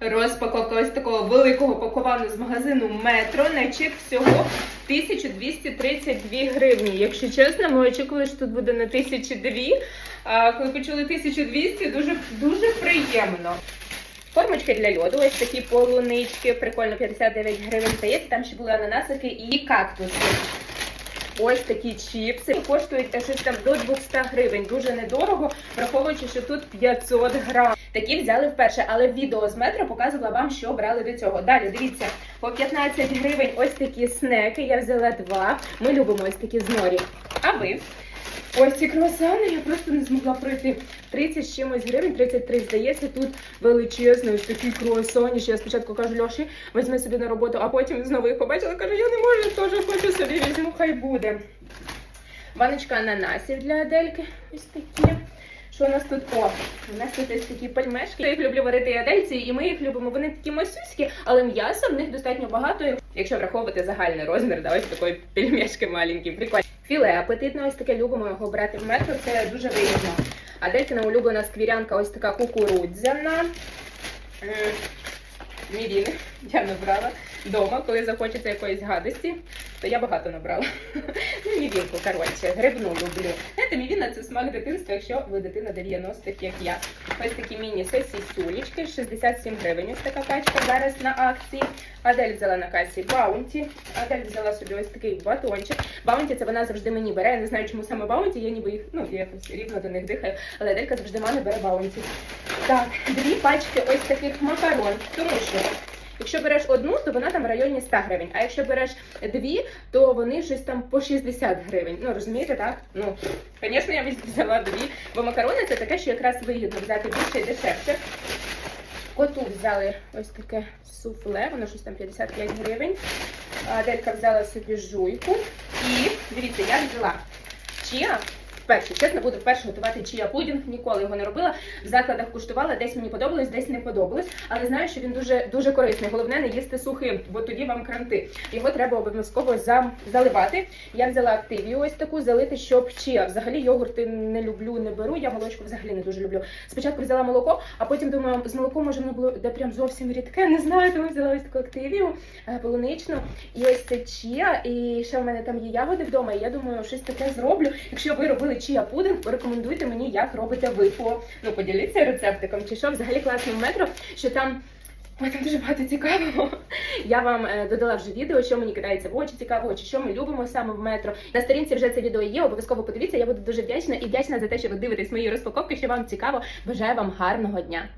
Розпаковка ось такого великого паковану з магазину Метро на чек всього 1232 гривні. Якщо чесно, ми очікували, що тут буде на 1002, а коли почули 1200, дуже, дуже приємно. Формочки для льоду, ось такі полунички, прикольно 59 гривень. Здається, там ще були ананасики і кактуси. Ось такі чіпси коштують е, щось там до 200 гривень. Дуже недорого, враховуючи, що тут 500 грам. Такі взяли вперше, але відео з метро показувала вам, що брали до цього. Далі дивіться, по 15 гривень ось такі снеки. Я взяла два. Ми любимо ось такі з норі. А ви? Ось ці круасани я просто не змогла пройти. 30 з чимось гривень, 33, здається, тут величезний ось такий круасаніш. Я спочатку кажу, Льоші, візьми собі на роботу, а потім знову їх побачила, кажу, я не можу, теж хочу собі візьму, хай буде. Баночка ананасів для Адельки. Ось такі. Що у нас тут? О, у нас тут ось такі пельмешки. Я їх люблю варити і Адельці, і ми їх любимо. Вони такі масюські, але м'яса в них достатньо багато, якщо враховувати загальний розмір, да, ось такої пельмешки маленькі. Прикольно. Філе апетитне, ось таке любимо його брати в метро, це дуже вигідно. Аделькина улюблена сквірянка, ось така кукурудзяна. М, Мівіни я набрала вдома, коли захочеться якоїсь гадості, то я багато набрала. Ну, мівінку, коротше, грибну люблю. Знаєте, мівіна це смак дитинства, якщо ви дитина 90-х, як я. Ось такі міні-сосісюлечки, 67 гривень. Ось така пачка зараз на акції. Адель взяла на касі баунті. Адель взяла собі ось такий батончик. Баунті це вона завжди мені бере. Я не знаю, чому саме баунті, я ніби їх, ну, я якось рівно до них дихаю, але Аделька завжди мене бере баунті. Так, дві пачки ось таких макарон. Тому що Якщо береш одну, то вона там в районі 100 гривень. А якщо береш дві, то вони щось там по 60 гривень. Ну розумієте, так? Ну, звісно, я взяла дві, бо макарони це таке, що якраз вигідно взяти більше і дешевше. Коту взяли ось таке суфле, воно щось там 55 гривень. Делька взяла собі жуйку. І дивіться, я взяла чия. Вперше, чесно, буду вперше готувати чия пудінг, ніколи його не робила. В закладах куштувала, десь мені подобалось, десь не подобалось. Але знаю, що він дуже дуже корисний. Головне не їсти сухим, бо тоді вам кранти. Його треба обов'язково за- заливати. Я взяла активію ось таку залити, щоб чия. Взагалі йогурти не люблю, не беру. Я молочку взагалі не дуже люблю. Спочатку взяла молоко, а потім думаю, з молоком може воно було де прям зовсім рідке. Не знаю, тому взяла ось таку активію е, полуничну. І ось це чия. І ще в мене там є ягоди вдома. І я думаю, щось таке зроблю. Якщо ви робили чия пудинг, порекомендуйте мені, як робите ви. По ну поділіться рецептиком. Чи що взагалі класно в метро, що там. Ой, там дуже багато цікавого. Я вам е, додала вже відео, що мені кидається в очі цікавого, чи що ми любимо саме в метро. На сторінці вже це відео є. Обов'язково подивіться. Я буду дуже вдячна і вдячна за те, що ви дивитесь мої розпаковки, що вам цікаво. Бажаю вам гарного дня.